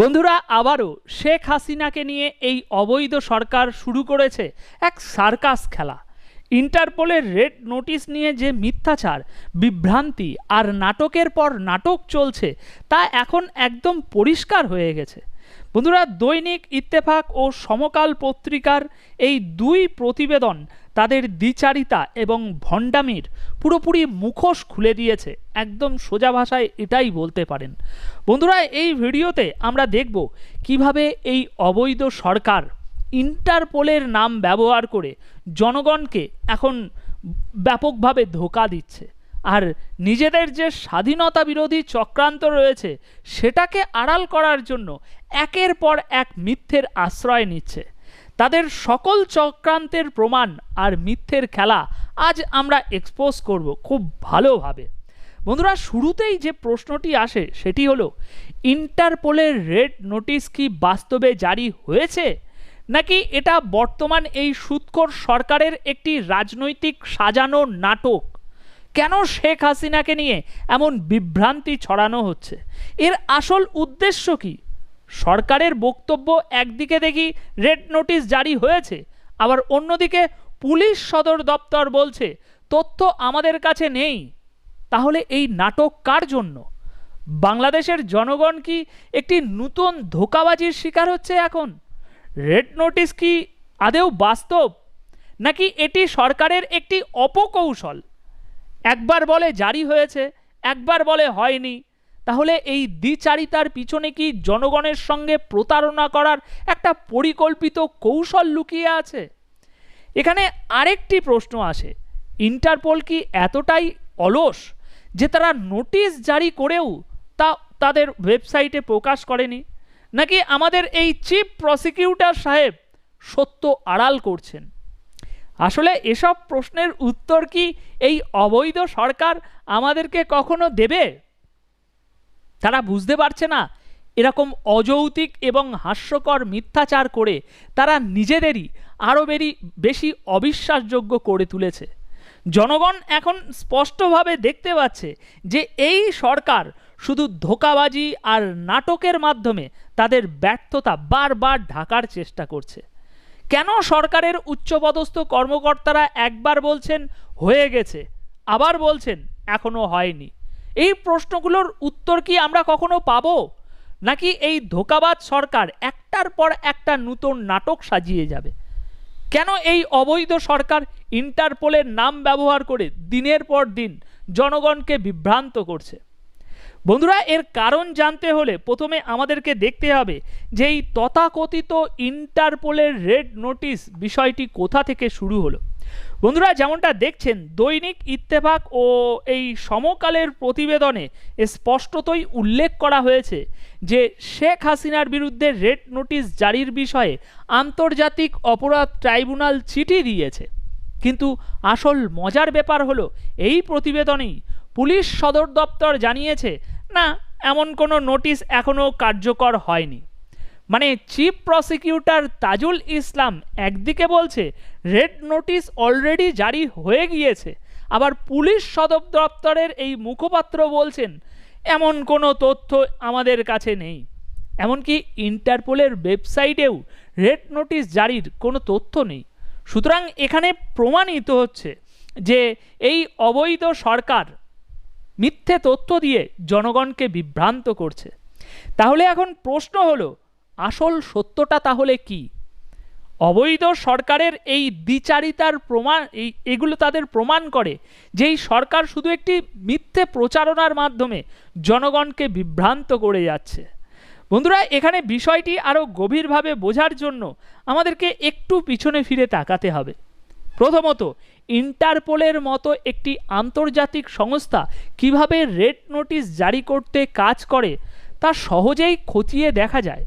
বন্ধুরা, আবারও শেখ হাসিনাকে নিয়ে এই অবৈধ সরকার শুরু করেছে এক সার্কাস খেলা। ইন্টারপোলের রেড নোটিশ নিয়ে যে মিথ্যাচার, বিভ্রান্তি আর নাটকের পর নাটক চলছে, তা এখন একদম পরিষ্কার হয়ে গেছে। বন্ধুরা, দৈনিক ইত্তেফাক ও সমকাল পত্রিকার এই দুই প্রতিবেদন তাদের দ্বিচারিতা এবং ভণ্ডামির পুরোপুরি মুখোশ খুলে দিয়েছে। একদম সোজা ভাষায় এটাই বলতে পারেন। বন্ধুরা, এই ভিডিওতে আমরা দেখব কীভাবে এই অবৈধ সরকার ইন্টারপোলের নাম ব্যবহার করে জনগণকে এখন ব্যাপকভাবে ধোকা দিচ্ছে। আর নিজেদের যে স্বাধীনতা বিরোধী চক্রান্ত রয়েছে, সেটাকে আড়াল করার জন্য একের পর এক মিথ্যের আশ্রয় নিচ্ছে। তাদের সকল চক্রান্তের প্রমাণ আর মিথ্যের খেলা আজ আমরা এক্সপোজ করব খুব ভালোভাবে। বন্ধুরা, শুরুতেই যে প্রশ্নটি আসে সেটি হলো, ইন্টারপোলের রেড নোটিশ কি বাস্তবে জারি হয়েছে? নাকি এটা বর্তমান এই সুৎখোর সরকারের একটি রাজনৈতিক সাজানো নাটক? কেন শেখ হাসিনাকে নিয়ে এমন বিভ্রান্তি ছড়ানো হচ্ছে? এর আসল উদ্দেশ্য কি? সরকারের বক্তব্য একদিকে দেখি রেড নোটিশ জারি হয়েছে, আবার অন্যদিকে পুলিশ সদর দপ্তর বলছে, তথ্য আমাদের কাছে নেই। তাহলে এই নাটক কার জন্য? বাংলাদেশের জনগণ কি একটি নূতন ধোকাবাজির শিকার হচ্ছে এখন? রেড নোটিশ কি আদেও বাস্তব? নাকি এটি সরকারের একটি অপকৌশল? একবার বলে জারি হয়েছে, একবার বলে হয়নি। তাহলে এই দ্বিচারিতার পিছনে কি জনগণের সঙ্গে প্রতারণা করার একটা পরিকল্পিত কৌশল লুকিয়ে আছে? এখানে আরেকটি প্রশ্ন আসে। ইন্টারপোল কি এতটাই অলস যে তারা নোটিশ জারি করেও তা তাদের ওয়েবসাইটে প্রকাশ করেনি? নাকি আমাদের এই চিফ প্রসিকিউটর সাহেব সত্য আড়াল করছেন? আসলে এসব প্রশ্নের উত্তর কি এই অবৈধ সরকার আমাদেরকে কখনো দেবে? তারা বুঝতে পারছে না। এরকম অযৌতিক এবং হাস্যকর মিথ্যাচার করে তারা নিজেদেরই আরও বেরি বেশি অবিশ্বাসযোগ্য করে তুলেছে। জনগণ এখন স্পষ্টভাবে দেখতে পাচ্ছে যে এই সরকার শুধু ধোকাবাজি আর নাটকের মাধ্যমে তাদের ব্যর্থতা বারবার ঢাকার চেষ্টা করছে। কেন সরকারের উচ্চপদস্থ কর্মকর্তারা একবার বলছেন, হয়ে গেছে। আবার বলছেন এখনও হয়নি। এই প্রশ্নগুলোর উত্তর কি আমরা কখনো পাবো? নাকি এই ধোকাবাজ সরকার একটার পর একটা নতুন নাটক সাজিয়ে যাবে? কেন এই অবৈধ সরকার ইন্টারপোলের নাম ব্যবহার করে দিনের পর দিন জনগণকে বিভ্রান্ত করছে? বন্ধুরা, এর কারণ জানতে হলে প্রথমে আমাদেরকে দেখতে হবে যে এই তথাকথিত ইন্টারপোলের রেড নোটিশ বিষয়টি কোথা থেকে শুরু হলো। বন্ধুরা, যেমনটা দেখছেন, দৈনিক ইত্তেফাক ও এই সমকালের প্রতিবেদনে স্পষ্টতই উল্লেখ করা হয়েছে যে শেখ হাসিনার বিরুদ্ধে রেড নোটিশ জারির বিষয়ে আন্তর্জাতিক অপরাধ ট্রাইব্যুনাল চিঠি দিয়েছে। কিন্তু আসল মজার ব্যাপার হলো, এই প্রতিবেদনেই পুলিশ সদর দপ্তর জানিয়েছে, না, এমন কোনো নোটিশ এখনও কার্যকর হয়নি। মানে চিফ প্রসিকিউটর তাজুল ইসলাম একদিকে বলছে, রেড নোটিশ অলরেডি জারি হয়ে গিয়েছে। আবার পুলিশ সদর দপ্তরের এই মুখপাত্র বলছেন, এমন কোনো তথ্য আমাদের কাছে নেই। এমনকি ইন্টারপোলের ওয়েবসাইটেও রেড নোটিশ জারির কোনো তথ্য নেই। সুতরাং এখানে প্রমাণিত হচ্ছে যে এই অবৈধ সরকার মিথ্যে তথ্য দিয়ে জনগণকে বিভ্রান্ত করছে। তাহলে এখন প্রশ্ন হলো আসল সত্যটা তাহলে কি? অবৈধ সরকারের এই দ্বিচারিতার প্রমাণ, এই, এগুলো তাদের প্রমাণ করে যে এই সরকার শুধু একটি মিথ্যে প্রচারণার মাধ্যমে জনগণকে বিভ্রান্ত করে যাচ্ছে। বন্ধুরা, এখানে বিষয়টি আরও গভীরভাবে বোঝার জন্য আমাদেরকে একটু পিছনে ফিরে তাকাতে হবে। প্রথমত, ইন্টারপোলের মতো একটি আন্তর্জাতিক সংস্থা কীভাবে রেড নোটিশ জারি করতে কাজ করে তা সহজেই খতিয়ে দেখা যায়।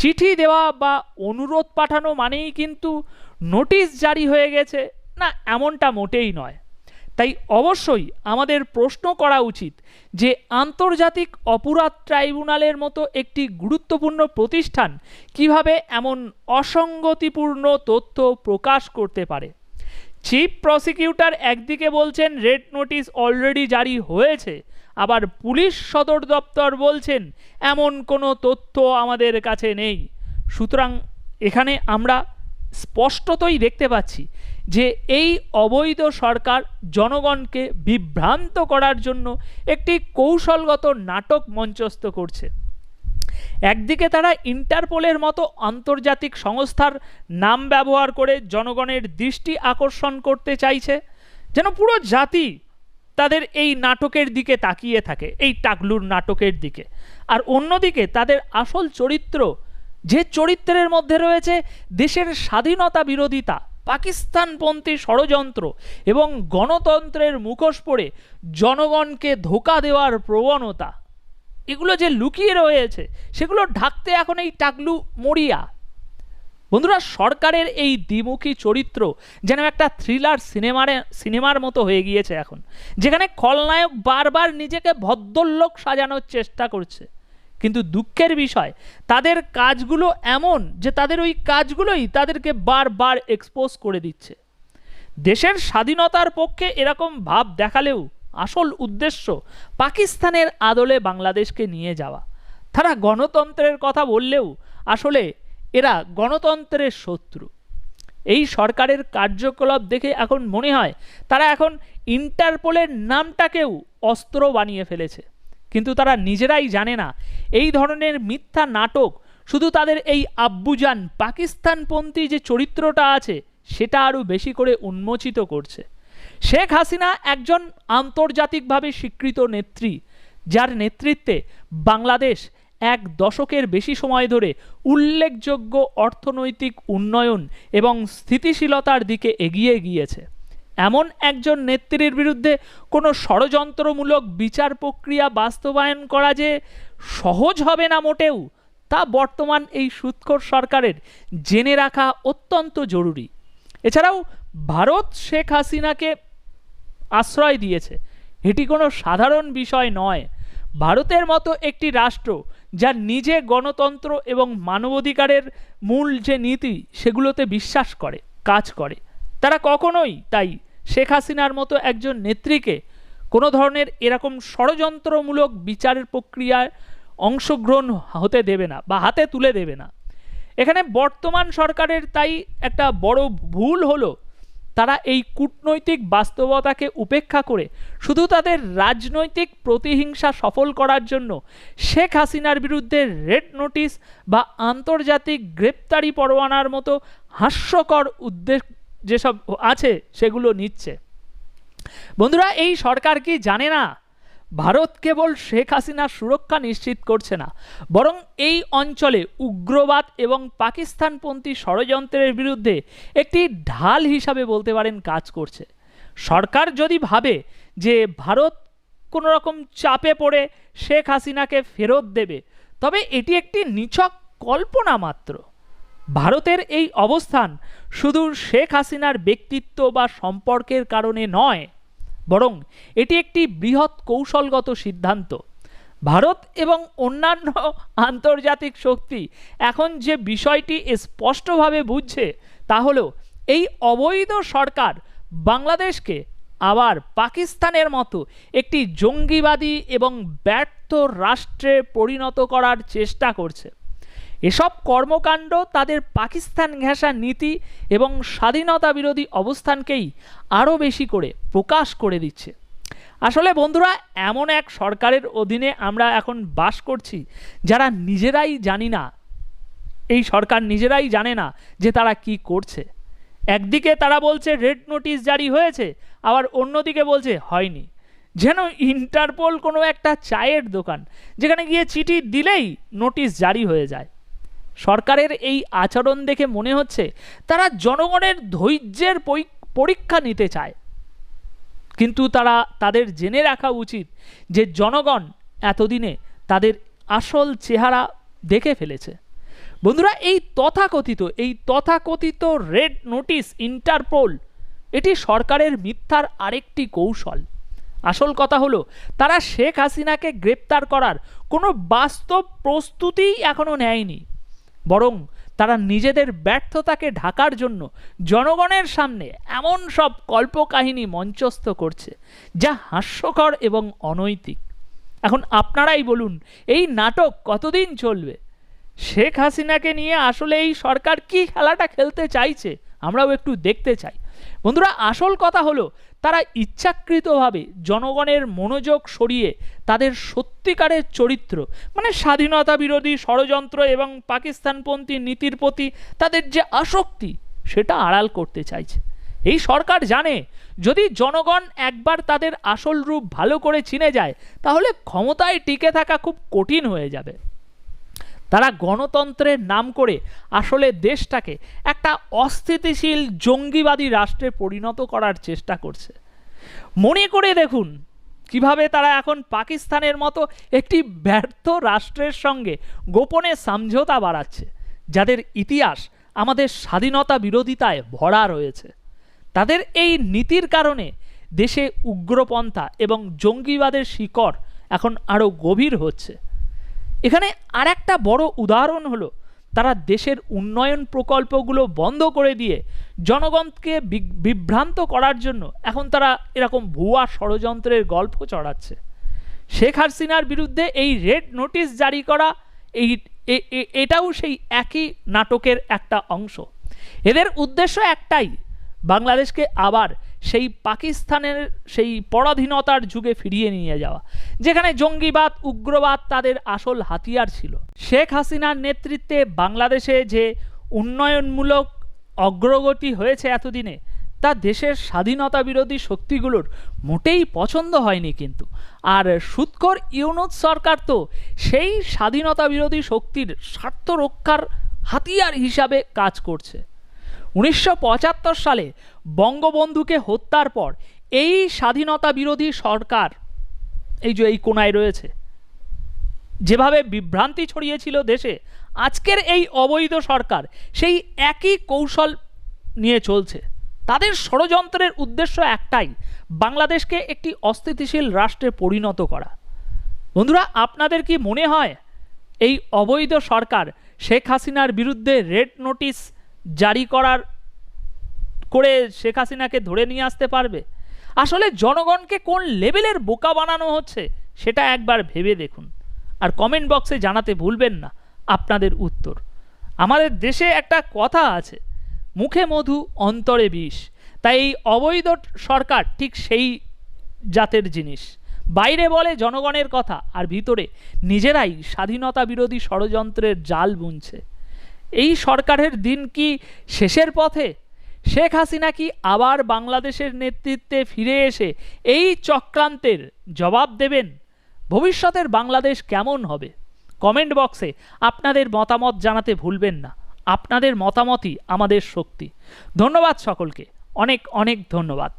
চিঠি দেওয়া বা অনুরোধ পাঠানো মানেই কিন্তু নোটিশ জারি হয়ে গেছে। না, এমনটা মোটেই নয়। তাই অবশ্যই আমাদের প্রশ্ন করা উচিত যে আন্তর্জাতিক অপরাধ ট্রাইব্যুনালের মতো একটি গুরুত্বপূর্ণ প্রতিষ্ঠান কীভাবে এমন অসঙ্গতিপূর্ণ তথ্য প্রকাশ করতে পারে। চিফ প্রসিকিউটর একদিকে বলছেন রেড নোটিশ অলরেডি জারি হয়েছে, আবার পুলিশ সদর দপ্তর বলছেন এমন কোনো তথ্য আমাদের কাছে নেই। সুতরাং এখানে আমরা স্পষ্টতই দেখতে পাচ্ছি যে এই অবৈধ সরকার জনগণকে বিভ্রান্ত করার জন্য একটি কৌশলগত নাটক মঞ্চস্থ করছে। একদিকে তারা ইন্টারপোলের মতো আন্তর্জাতিক সংস্থার নাম ব্যবহার করে জনগণের দৃষ্টি আকর্ষণ করতে চাইছে, যেন পুরো জাতি তাদের এই নাটকের দিকে তাকিয়ে থাকে, এই টাকলুর নাটকের দিকে। আর অন্যদিকে তাদের আসল চরিত্র, যে চরিত্রের মধ্যে রয়েছে দেশের স্বাধীনতা বিরোধিতা, পাকিস্তানপন্থী ষড়যন্ত্র এবং গণতন্ত্রের মুখোশ পড়ে জনগণকে ধোকা দেওয়ার প্রবণতা। এগুলো যে লুকিয়ে রয়েছে, সেগুলো ঢাকতে এখন এই টাকলু মরিয়া। বন্ধুরা, সরকারের এই দ্বিমুখী চরিত্র যেন একটা থ্রিলার সিনেমারে, সিনেমার মতো হয়ে গিয়েছে এখন, যেখানে খলনায়ক বারবার নিজেকে ভদ্রলোক সাজানোর চেষ্টা করছে। কিন্তু দুঃখের বিষয়, তাদের কাজগুলো এমন যে তাদের ওই কাজগুলোই তাদেরকে বারবার এক্সপোজ করে দিচ্ছে। দেশের স্বাধীনতার পক্ষে এরকম ভাব দেখালেও আসল উদ্দেশ্য পাকিস্তানের আদলে বাংলাদেশকে নিয়ে যাওয়া। তারা গণতন্ত্রের কথা বললেও আসলে এরা গণতন্ত্রের শত্রু। এই সরকারের কার্যকলাপ দেখে এখন মনে হয় তারা এখন ইন্টারপোলের নামটাকেও অস্ত্র বানিয়ে ফেলেছে। কিন্তু তারা নিজেরাই জানে না এই ধরনের মিথ্যা নাটক শুধু তাদের এই আব্বুজান পাকিস্তানপন্থী যে চরিত্রটা আছে সেটা আরও বেশি করে উন্মোচিত করছে। শেখ হাসিনা একজন আন্তর্জাতিকভাবে স্বীকৃত নেত্রী, যার নেতৃত্বে বাংলাদেশ এক দশকের বেশি সময় ধরে উল্লেখযোগ্য অর্থনৈতিক উন্নয়ন এবং স্থিতিশীলতার দিকে এগিয়ে গিয়েছে। এমন একজন নেত্রীর বিরুদ্ধে কোনো ষড়যন্ত্রমূলক বিচার প্রক্রিয়া বাস্তবায়ন করা যে সহজ হবে না মোটেও, তা বর্তমান এই সুৎখর সরকারের জেনে রাখা অত্যন্ত জরুরি। এছাড়াও ভারত শেখ হাসিনাকে আশ্রয় দিয়েছে। এটি কোনো সাধারণ বিষয় নয়। ভারতের মতো একটি রাষ্ট্র যা নিজে গণতন্ত্র এবং মানবাধিকারের মূল যে নীতি, সেগুলোতে বিশ্বাস করে, কাজ করে। তারা কখনোই তাই শেখ হাসিনার মতো একজন নেত্রীকে কোনো ধরনের এরকম ষড়যন্ত্রমূলক বিচারের প্রক্রিয়ায় অংশগ্রহণ হতে দেবে না বা হাতে তুলে দেবে না। এখানে বর্তমান সরকারের তাই একটা বড় ভুল হলো তারা এই কূটনৈতিক বাস্তবতাকে উপেক্ষা করে শুধু তাদের রাজনৈতিক প্রতিহিংসা সফল করার জন্য শেখ হাসিনার বিরুদ্ধে রেড নোটিশ বা আন্তর্জাতিক গ্রেপ্তারি পরোয়ানার মতো হাস্যকর উদ্দেশ্য যেসব আছে সেগুলো নিচ্ছে। বন্ধুরা, এই সরকার কি জানে না ভারত কেবল শেখ হাসিনার সুরক্ষা নিশ্চিত করছে না, বরং এই অঞ্চলে উগ্রবাদ এবং পাকিস্তানপন্থী ষড়যন্ত্রের বিরুদ্ধে একটি ঢাল হিসাবে বলতে পারেন কাজ করছে। সরকার যদি ভাবে যে ভারত কোনো রকম চাপে পড়ে শেখ হাসিনাকে ফেরত দেবে, তবে এটি একটি নিছক কল্পনা মাত্র। ভারতের এই অবস্থান শুধু শেখ হাসিনার ব্যক্তিত্ব বা সম্পর্কের কারণে নয় বরং এটি একটি বৃহৎ কৌশলগত সিদ্ধান্ত। ভারত এবং অন্যান্য আন্তর্জাতিক শক্তি এখন যে বিষয়টি স্পষ্টভাবে বুঝছে, তা হলো এই অবৈধ সরকার বাংলাদেশকে আবার পাকিস্তানের মতো একটি জঙ্গিবাদী এবং ব্যর্থ রাষ্ট্রে পরিণত করার চেষ্টা করছে। এসব কর্মকাণ্ড তাদের পাকিস্তান ঘেঁষা নীতি এবং স্বাধীনতা বিরোধী অবস্থানকেই আরও বেশি করে প্রকাশ করে দিচ্ছে। আসলে বন্ধুরা, এমন এক সরকারের অধীনে আমরা এখন বাস করছি যারা নিজেরাই জানি না, এই সরকার নিজেরাই জানে না যে তারা কি করছে। একদিকে তারা বলছে রেড নোটিশ জারি হয়েছে আবার অন্যদিকে বলছে, হয়নি। যেন ইন্টারপোল কোনো একটা চায়ের দোকান, যেখানে গিয়ে চিঠি দিলেই নোটিশ জারি হয়ে যায়। সরকারের এই আচরণ দেখে মনে হচ্ছে তারা জনগণের ধৈর্যের পরীক্ষা নিতে চায়। কিন্তু তারা তাদের জেনে রাখা উচিত যে জনগণ এতদিনে তাদের আসল চেহারা দেখে ফেলেছে। বন্ধুরা, এই তথাকথিত এই তথাকথিত রেড নোটিশ ইন্টারপোল, এটি সরকারের মিথ্যার আরেকটি কৌশল। আসল কথা হলো, তারা শেখ হাসিনাকে গ্রেপ্তার করার কোনো বাস্তব প্রস্তুতিই এখনও নেয়নি। বরং তারা নিজেদের ব্যর্থতাকে ঢাকার জন্য জনগণের সামনে এমন সব কল্পকাহিনী মঞ্চস্থ করছে, যা হাস্যকর এবং অনৈতিক। এখন আপনারাই বলুন, এই নাটক কতদিন চলবে? শেখ হাসিনাকে নিয়ে আসলে এই সরকার কি খেলাটা খেলতে চাইছে? আমরাও একটু দেখতে চাই। বন্ধুরা, আসল কথা হলো, তারা ইচ্ছাকৃতভাবে জনগণের মনোযোগ সরিয়ে তাদের সত্যিকারের চরিত্র মানে স্বাধীনতা বিরোধী ষড়যন্ত্র এবং পাকিস্তানপন্থী নীতির প্রতি তাদের যে আসক্তি, সেটা আড়াল করতে চাইছে। এই সরকার জানে, যদি জনগণ একবার তাদের আসল রূপ ভালো করে চিনে যায়, তাহলে ক্ষমতায় টিকে থাকা খুব কঠিন হয়ে যাবে। তারা গণতন্ত্রের নাম করে আসলে দেশটাকে একটা অস্থিতিশীল জঙ্গিবাদী রাষ্ট্রে পরিণত করার চেষ্টা করছে। মনে করে দেখুন কীভাবে তারা এখন পাকিস্তানের মতো একটি ব্যর্থ রাষ্ট্রের সঙ্গে গোপনে সমঝোতা বাড়াচ্ছে, যাদের ইতিহাস আমাদের স্বাধীনতা বিরোধিতায় ভরা রয়েছে। তাদের এই নীতির কারণে দেশে উগ্রপন্থা এবং জঙ্গিবাদের শিকড় এখন আরও গভীর হচ্ছে। এখানে আর একটা বড় উদাহরণ হলো, তারা দেশের উন্নয়ন প্রকল্পগুলো বন্ধ করে দিয়ে জনগণকে বিভ্রান্ত করার জন্য এখন তারা এরকম ভুয়া ষড়যন্ত্রের গল্প চড়াচ্ছে। শেখ হাসিনার বিরুদ্ধে এই রেড নোটিশ জারি করা এই এটাও সেই একই নাটকের একটা অংশ। এদের উদ্দেশ্য একটাই বাংলাদেশকে আবার সেই পাকিস্তানের সেই পরাধীনতার যুগে ফিরিয়ে নিয়ে যাওয়া, যেখানে জঙ্গিবাদ, উগ্রবাদ তাদের আসল হাতিয়ার ছিল। শেখ হাসিনার নেতৃত্বে বাংলাদেশে যে উন্নয়নমূলক অগ্রগতি হয়েছে এতদিনে, তা দেশের স্বাধীনতা বিরোধী শক্তিগুলোর মোটেই পছন্দ হয়নি কিন্তু। আর সুৎকর ইউনুস সরকার তো সেই স্বাধীনতা বিরোধী শক্তির স্বার্থ রক্ষার হাতিয়ার হিসাবে কাজ করছে। উনিশশো পঁচাত্তর সালে বঙ্গবন্ধুকে হত্যার পর এই স্বাধীনতা বিরোধী সরকার, এই যে এই কোনায় রয়েছে, যেভাবে বিভ্রান্তি ছড়িয়েছিল দেশে, আজকের এই অবৈধ সরকার সেই একই কৌশল নিয়ে চলছে। তাদের ষড়যন্ত্রের উদ্দেশ্য একটাই, বাংলাদেশকে একটি অস্থিতিশীল রাষ্ট্রে পরিণত করা। বন্ধুরা, আপনাদের কি মনে হয়, এই অবৈধ সরকার শেখ হাসিনার বিরুদ্ধে রেড নোটিশ জারি করার করে শেখ হাসিনাকে ধরে নিয়ে আসতে পারবে? আসলে জনগণকে কোন লেভেলের বোকা বানানো হচ্ছে সেটা একবার ভেবে দেখুন। আর কমেন্ট বক্সে জানাতে ভুলবেন না, আপনাদের উত্তর। আমাদের দেশে একটা কথা আছে, মুখে মধু, অন্তরে বিষ। তাই এই অবৈধ সরকার ঠিক সেই জাতের জিনিস। বাইরে বলে জনগণের কথা, আর ভিতরে নিজেরাই স্বাধীনতা বিরোধী ষড়যন্ত্রের জাল বুনছে। এই সরকারের দিন কি শেষের পথে? শেখ হাসিনা কি আবার বাংলাদেশের নেতৃত্বে ফিরে এসে এই চক্রান্তের জবাব দেবেন? ভবিষ্যতের বাংলাদেশ কেমন হবে? কমেন্ট বক্সে আপনাদের মতামত জানাতে ভুলবেন না। আপনাদের মতামতই আমাদের শক্তি। ধন্যবাদ সকলকে। অনেক অনেক ধন্যবাদ।